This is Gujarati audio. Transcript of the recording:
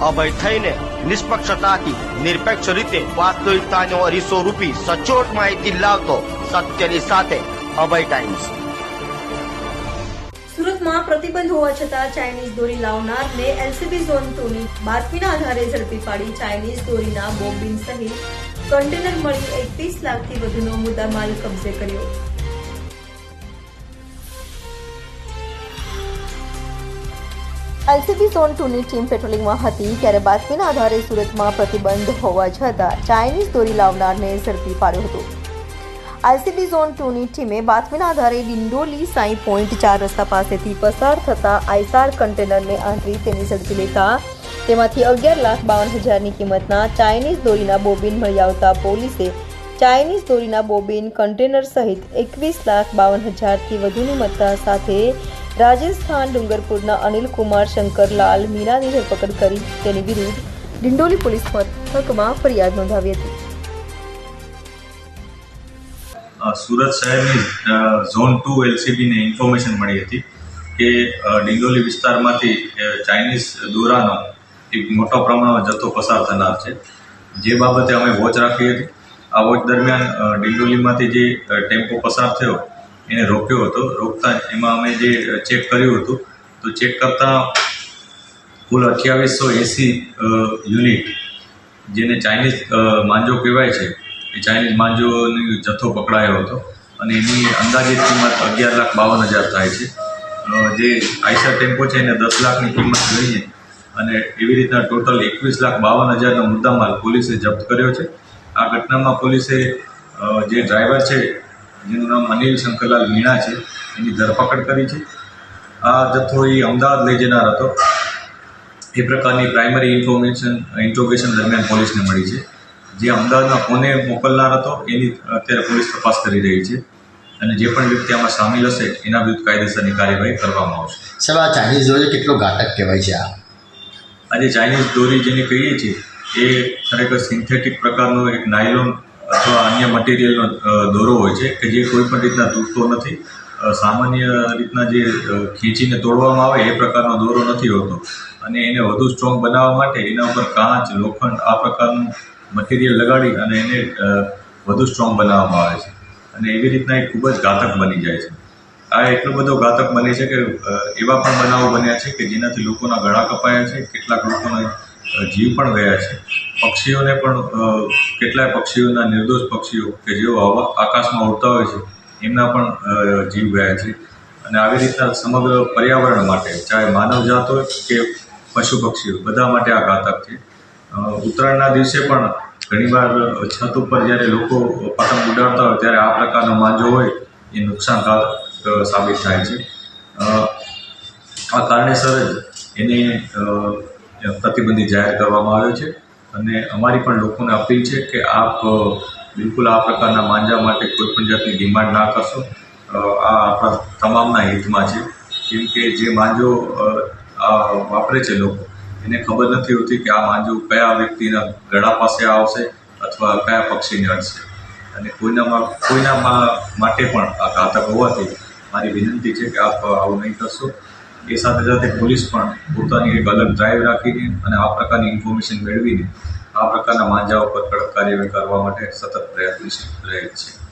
અભય થઈને નિષ્પક્ષતાથી, નિરપેક્ષ રીતે વાસ્તવિકતાનો અરીસો રૂપી સચોટ માહિતી લાવતો સત્યની સાથે અભય ટાઈમ્સ સુરતમાં પ્રતિબંધ હોવા છતાં ચાઇનીઝ દોરી લાવનારને એલસીબી ઝોન ટુની બાતમીના આધારે ઝડપી પાડી ચાઇનીઝ દોરીના બોમ્બિંગ સહિત કન્ટેનર મળી એકવીસ લાખથી વધુનો મુદ્દામાલ કબજે કર્યો. એલસીબી ઝોન ટુની ટીમ પેટ્રોલિંગમાં હતી ત્યારે બાતમીના આધારે સુરતમાં પ્રતિબંધ હોવા છતાં ચાઇનીઝ દોરી લાવનારને ઝડપી પાડ્યો હતો. આઈસીબી ઝોન ટુની ટીમે બાતમીના આધારે ડિંડોલી સાઈ પોઈન્ટ ચાર રસ્તા પાસેથી પસાર થતા આઈસાર કન્ટેનરને આંતરી તેની ઝડપી લેતા તેમાંથી અગિયાર લાખ બાવન હજારની કિંમતના ચાઇનીઝ દોરીના બોબિન મળી આવતા પોલીસે ચાઇનીઝ દોરીના બોબિન કન્ટેનર સહિત એકવીસ લાખ બાવન હજારથી વધુની મત્તા સાથે રાજસ્થાન ડુંગરપુરના અનિલ કુમાર શંકરલાલ મીનાની ધરપકડ કરી. તેની વિરુદ્ધ ડિંડોલી પોલીસ મથકમાં ફરિયાદ નોંધાવી હતી. સુરત શહેરની ઝોન ટુ એલસીબીને ઇન્ફોર્મેશન મળી હતી કે ડિંડોલી વિસ્તારમાંથી ચાઇનીઝ દોરાનો એક મોટા પ્રમાણમાં જથ્થો પસાર થનાર છે. જે બાબતે અમે વોચ રાખી હતી. આ વોચ દરમિયાન ડિંડોલીમાંથી જે ટેમ્પો પસાર થયો એને રોક્યો હતો. રોકતા એમાં અમે જે ચેક કર્યું હતું, તો ચેક કરતાં કુલ અઠ્યાવીસો એંસી યુનિટ જેને ચાઇનીઝ માંજો કહેવાય છે, એ ચાઇનીઝ માંજોનો જથ્થો પકડાયો હતો અને એની અંદાજિત કિંમત અગિયાર લાખ બાવન હજાર થાય છે. જે આઈસર ટેમ્પો છે એને દસ લાખની કિંમત લઈને અને એવી રીતના ટોટલ એકવીસ લાખ બાવન હજારનો મુદ્દામાલ પોલીસે જપ્ત કર્યો છે. આ ઘટનામાં પોલીસે જે ડ્રાઈવર છે જેનું નામ અનિલ શંકરલાલ મીણા છે. એની ધરપકડ કરી છે. આ જથ્થો એ અમદાવાદ લઈ જનાર હતો. એ પ્રકારની પ્રાઇમરી ઇન્ફોર્મેશન ઇન્ટ્રોગેશન દરમિયાન પોલીસને મળી છે. જે અમદાવાદમાં કોને મોકલનાર હતો એની અત્યારે પોલીસ તપાસ કરી રહી છે અને જે પણ વ્યક્તિ આમાં સામેલ હશે એના વિરુદ્ધ કાયદેસરની કાર્યવાહી કરવામાં આવશે. સાહેબ આ ચાઇનીઝ દોરી કેટલો ઘાતક કહેવાય છે આ? આજે ચાઇનીઝ દોરી જેને કહીએ છીએ એ ખરેખર સિન્થેટિક પ્રકારનો એક નાયલોન અથવા અન્ય મટીરિયલનો દોરો હોય છે કે જે કોઈ પણ રીતના તૂટતો નથી. સામાન્ય રીતના જે ખેંચીને તોડવામાં આવે એ પ્રકારનો દોરો નથી હોતો. અને એને વધુ સ્ટ્રોંગ બનાવવા માટે એના ઉપર કાચ, લોખંડ આ પ્રકારનું મટીરિયલ લગાડી અને એને વધુ સ્ટ્રોંગ બનાવવામાં આવે છે. અને એવી રીતના એ ખૂબ જ ઘાતક બની જાય છે. આ એટલો બધો ઘાતક બને છે કે એવા પણ બનાવો બન્યા છે કે જેનાથી લોકોના ગળા કપાયા છે, કેટલાક લોકોના જીવ પણ ગયા છે. પક્ષીઓને પણ કેટલાય પક્ષીઓના નિર્દોષ પક્ષીઓ કે જેઓ હવા, આકાશમાં ઉડતા હોય છે, એમના પણ જીવ ગયા છે. અને આવી રીતના સમગ્ર પર્યાવરણ માટે, ચાહે માનવજાત હોય કે પશુ પક્ષીઓ, બધા માટે આ ઘાતક છે. ઉત્તરાયણના દિવસે પણ ઘણીવાર છત ઉપર જ્યારે લોકો પતંગ ઉડાડતા હોય, ત્યારે આ પ્રકારનો માંજો હોય, એ નુકસાનકારક સાબિત થાય છે. આ કારણેસર જ એને પ્રતિબંધિત જાહેર કરવામાં આવ્યો છે. અને અમારી પણ લોકોને અપીલ છે કે આપ બિલકુલ આ પ્રકારના માંજા માટે કોઈ પણ જાતની ડિમાન્ડ ના કરશો. આ આપણા તમામના હિતમાં છે. કેમ કે જે માંજો વાપરે છે લોકો, એને ખબર નથી હોતી કે આ માંજો કયા વ્યક્તિના ગળા પાસે આવશે અથવા કયા પક્ષીને અડશે. અને કોઈનામાં કોઈનામાં માટે પણ આ ઘાતક હોવાથી મારી વિનંતી છે કે આપ આવું નહીં કરશો. એ સાથે સાથે પોલીસ પણ પોતાની એક અલગ ડ્રાઈવ રાખીને અને આ પ્રકારની ઇન્ફોર્મેશન મેળવીને આ પ્રકારના માંજા ઉપર કડક કાર્યવાહી કરવા માટે સતત પ્રયત્નશીલ રહે છે.